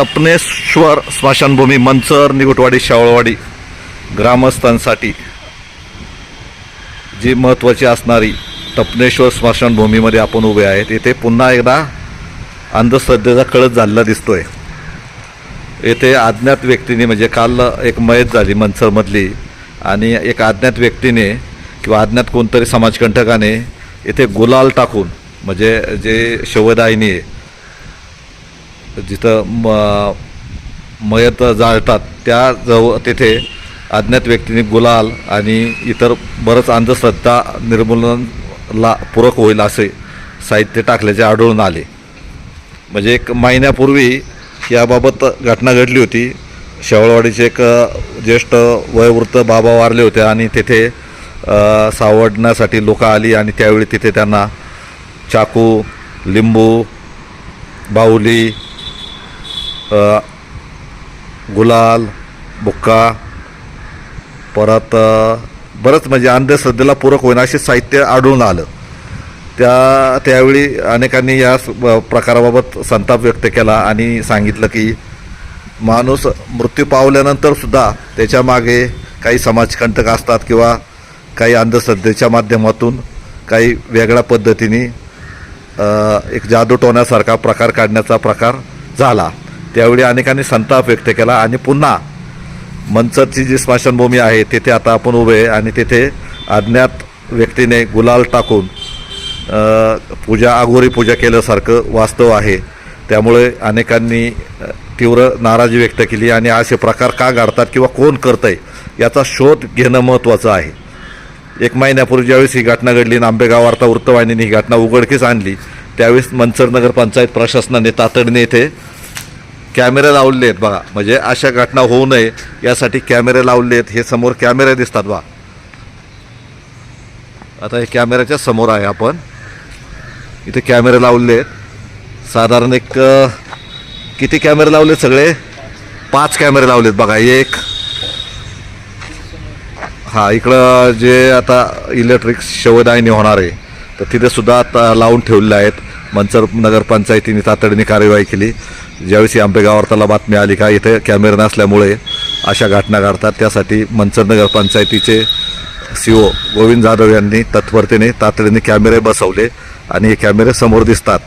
तपनेश्वर स्मशानभूमी मंचर निगुटवाडी शावळवाडी ग्रामस्थांसाठी जी महत्त्वाची असणारी तपनेश्वर स्मशानभूमीमध्ये आपण उभे आहेत येथे पुन्हा एकदा अंधश्रद्धेचा कळत झालेला दिसतोय. येथे अज्ञात व्यक्तीने म्हणजे काल एक मयत झाली मंचरमधली आणि एक अज्ञात व्यक्तीने किंवा अज्ञात कोणतरी समाजकंटकाने येथे गुलाल टाकून म्हणजे जे शवदायिनी आहे जिथं म मयत जाळतात त्या जवळ तेथे अज्ञात व्यक्तीने गुलाल आणि इतर बरंच अंधश्रद्धा निर्मूलनला पूरक होईल असे साहित्य टाकल्याचे आढळून आले. म्हणजे एक महिन्यापूर्वी याबाबत घटना घडली होती. शेवळवाडीचे एक ज्येष्ठ वयोवृत्त बाबा वारले होते आणि तेथे सावडण्यासाठी लोकं आली आणि त्यावेळी तिथे त्यांना चाकू लिंबू बाहुली गुलाल बुक्का परत बरंच म्हणजे अंधश्रद्धेला पूरक होईन असे साहित्य आढळून आलं. त्या त्यावेळी अनेकांनी या स- प्रकाराबाबत संताप व्यक्त केला आणि सांगितलं की माणूस मृत्यू पावल्यानंतर सुद्धा त्याच्यामागे काही समाजकंटक असतात किंवा काही अंधश्रद्धेच्या माध्यमातून काही वेगळ्या पद्धतीने एक जादू टोण्यासारखा प्रकार काढण्याचा प्रकार झाला. त्यावेळी अनेकांनी संताप व्यक्त केला आणि पुन्हा मंचरची जी स्मशानभूमी आहे तिथे आता आपण उभे आहे आणि तेथे अज्ञात व्यक्तीने गुलाल टाकून पूजा आगोरी पूजा केल्यासारखं वास्तव आहे. त्यामुळे अनेकांनी तीव्र नाराजी व्यक्त केली आणि असे प्रकार का घडतात किंवा कोण करतंय याचा शोध घेणं महत्त्वाचं आहे. एक महिन्यापूर्वी ज्यावेळेस ही घटना घडली नांबेगाव वार्ता वृत्तवाहिनीने ही घटना उघडकीस आणली त्यावेळेस मंचर नगर पंचायत प्रशासनाने तातडीने येथे कॅमेरे लावले आहेत बघा. म्हणजे अशा घटना होऊ नये यासाठी कॅमेरे लावले आहेत. हे समोर कॅमेरे दिसतात बा आता हे कॅमेऱ्याच्या समोर आहे आपण. इथे कॅमेरे लावले आहेत. साधारण एक किती कॅमेरे लावलेत सगळे? पाच कॅमेरे लावलेत बघा. एक. हा इकडं जे आता इलेक्ट्रिक शवदायनी होणार आहे. तर तिथेसुद्धा आता लावून ठेवलेले आहेत. मंचर नगरपंचायतीने तातडीने कार्यवाही केली. ज्यावेळेस ही आंबेगावावर त्याला बातमी आली का इथे कॅमेरे नसल्यामुळे अशा घटना घडतात. त्यासाठी मंचर नगरपंचायतीचे सी ओ गोविंद जाधव यांनी तत्परतेने तातडीने कॅमेरे बसवले आणि हे कॅमेरे समोर दिसतात.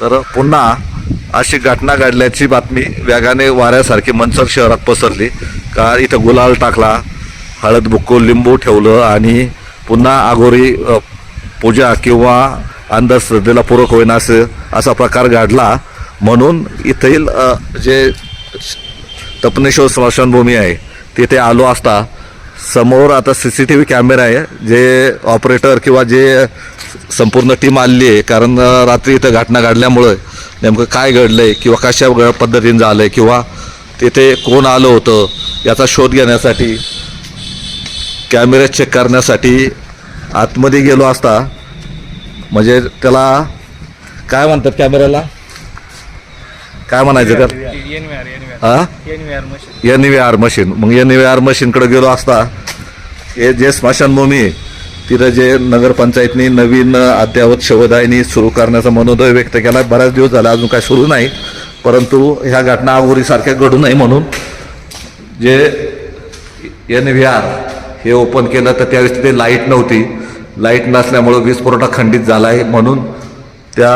तर पुन्हा अशी घटना घडल्याची बातमी वेगाने वाऱ्यासारखी मनसर शहरात पसरली. का इथं गुलाल टाकला हळद बुक्को लिंबू ठेवलं आणि पुन्हा आगोरी पूजा किंवा अंधश्रद्धेला पूरक होईन असं असा प्रकार घडला. म्हणून इथील जे तपनेश्वर स्मशानभूमी आहे तिथे आलो असता समोर आता C C T V camera आहे जे ऑपरेटर किंवा जे संपूर्ण टीम आलेली आहे. कारण रात्री इथं घटना घडल्यामुळं नेमकं काय घडलं आहे किंवा कशा पद्धतीने झालं आहे किंवा तिथे कोण आलं होतं याचा शोध घेण्यासाठी कॅमेरे चेक करण्यासाठी आतमध्ये गेलो असता म्हणजे त्याला काय म्हणतात कॅमेऱ्याला? काय म्हणायचं हा? Machine N V R machine मग एन व्ही आर मशीनकडे गेलो असता हे जे स्मशानभूमी तिथं जे नगरपंचायतनी नवीन अद्यावत शवदायनी सुरू करण्याचा मनोदय व्यक्त केला. बऱ्याच दिवस झाला अजून काय सुरू नाही. परंतु ह्या घटना अगोरीसारख्या घडू नये म्हणून जे एन व्ही आर हे ओपन केलं तर त्यावेळेस तिथे लाइट नव्हती. लाइट नसल्यामुळं वीज पुरवठा खंडित झाला आहे म्हणून त्या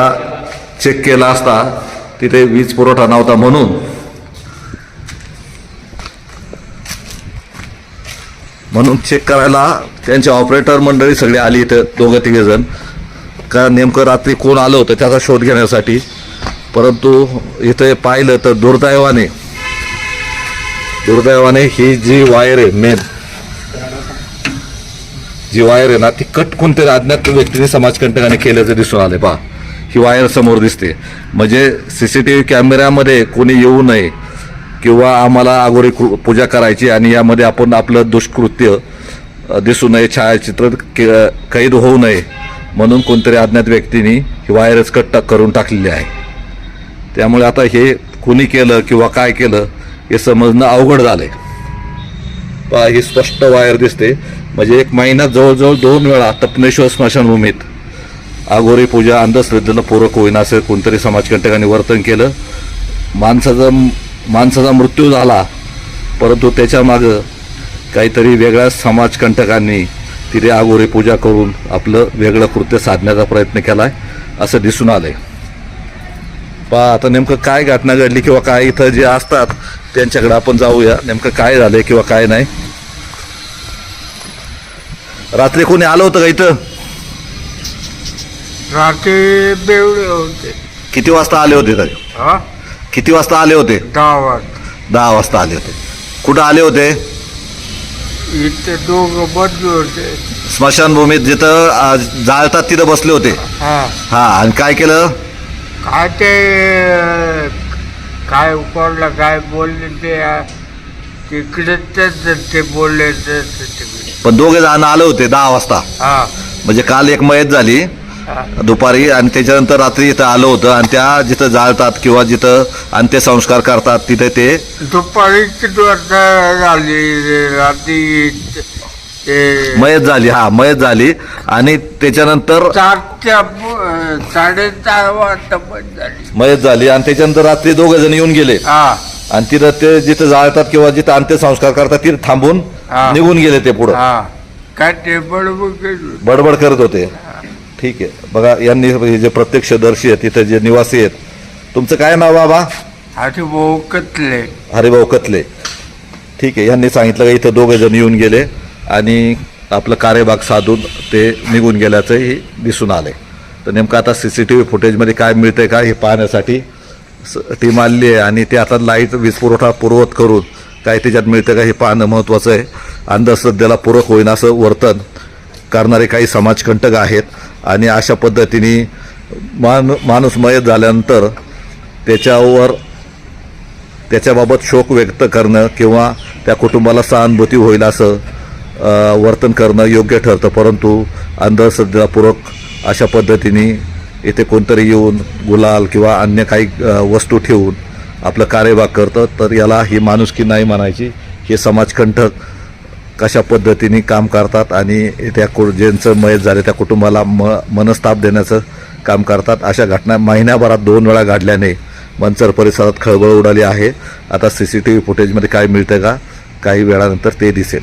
चेक केला असता तिथे वीज पुरवठा नव्हता म्हणून म्हणून चेक करायला त्यांचे ऑपरेटर मंडळी सगळे आली इथं दोघं तिघेजण का नेमकं रात्री कोण आलं होतं त्याचा शोध घेण्यासाठी. परंतु इथे पाहिलं तर दुर्दैवाने दुर्दैवाने ही जी वायर आहे मेन जी वायर आहे ना ती कट कोणत्या अज्ञात व्यक्तीने समाजकंटकाने केल्याचं दिसून आले पहा ही वायर समोर दिसते. म्हणजे सी सी टी व्ही कॅमेऱ्यामध्ये कोणी येऊ नये किंवा आम्हाला अगोरी पूजा करायची आणि यामध्ये आपण आपलं दुष्कृत्य दिसू नये छायाचित्र के- कैद होऊ नये म्हणून कोणतरी अज्ञात व्यक्तीने ही वायरच कट करून टाकलेली आहे. त्यामुळे आता हे कुणी केलं किंवा काय केलं हे समजणं अवघड झालंय. पहा ही स्पष्ट वायर दिसते. म्हणजे एक महिना जवळजवळ दोन वेळा तपनेश्वर स्मशानभूमीत आगोरी पूजा अंधश्रद्धेला पूरक होईन असं कोणतरी समाजकंटकांनी वर्तन केलं. माणसाचं माणसाचा मृत्यू झाला परंतु त्याच्या मागं काहीतरी वेगळ्या समाजकंटकांनी तिथे आगोरी पूजा करून आपलं वेगळं कृत्य साधण्याचा प्रयत्न केला आहे असं दिसून आलंय. पहा आता नेमकं काय घटना घडली किंवा काय इथं जे असतात त्यांच्याकडे आपण जाऊया. नेमकं काय झालंय किंवा काय नाही. रात्री कोणी आलं होतं का इथं? रात्री बेवडे होते. किती वाजता आले होते तरी? हा? किती वाजता आले होते? दहा वाजता दहा वाजता आले होते. कुठं आले होते? इथे दोघं बदलू होते. स्मशानभूमीत जिथं जाळतात तिथं बसले होते. हा. हा आणि काय केलं? काय ते काय उकडलं काय बोलले ते तिकडे तेच ते बोलले ते तिकडे. पण दोघे जण आले होते दहा वाजता. हा. म्हणजे काल एक मयत झाली. दुपारी आणि त्याच्यानंतर रात्री इथं आलं होतं आणि त्या जिथं जाळतात किंवा जिथं अंत्यसंस्कार करतात तिथे ते दुपारी किती वाजता झाली रात्री ते मयत झाली हा मयत झाली. आणि त्याच्यानंतर प- साडेचार वाजता पण झाली. मयत झाली आणि त्याच्यानंतर रात्री दोघे जण येऊन गेले. हा. आणि तिथं ते जिथं जाळतात किंवा जिथं अंत्यसंस्कार करतात तिथे थांबून हा. निघून गेले ते पुढं. हा. काय ते बडबड बडबड करत होते. ठीक आहे. बघा यांनी हे जे प्रत्यक्षदर्शी आहेत तिथे जे निवासी आहेत तुमचं काय नाव बाबा? असे भाऊ कतले. हरिभाऊ कतले. ठीक आहे यांनी सांगितलं का इथं दोघे जण येऊन गेले आणि आपलं कार्यभाग साधून ते निघून गेल्याचंही दिसून आले तर नेमकं आता सी सी टी व्ही फुटेजमध्ये काय मिळतंय का हे पाहण्यासाठी टीम आलेली आहे आणि ते आता लाइट वीज पुरवठा पूर्वत करून काय त्याच्यात मिळतं का हे पाहणं महत्त्वाचं आहे. अंधश्रद्धेला पूरक होईन असं वर्तन करणारे काही समाजकंटक आहेत. आणि अशा पद्धतीने मान माणूस मयत झाल्यानंतर त्याच्यावर त्याच्याबाबत शोक व्यक्त करणं किंवा त्या कुटुंबाला सहानुभूती होईल असं वर्तन करणं योग्य ठरतं. परंतु अंधश्रद्धापूर्वक अशा पद्धतीने इथे कोणतरी येऊन गुलाल किंवा अन्य काही वस्तू ठेवून आपलं कार्यभाग करतं तर याला ही माणुसकी नाही म्हणायची. हे समाजकंठक कशा पद्धतीने काम करतात आणि त्या कु ज्यांचं मयत झाले त्या कुटुंबाला म मनस्ताप देण्याचं काम करतात. अशा घटना महिन्याभरात दोन वेळा घडल्याने मंचर परिसरात खळबळ उडाली आहे. आता सी सी टी व्ही फुटेजमध्ये काय मिळतं का? काही वेळानंतर ते दिसेल.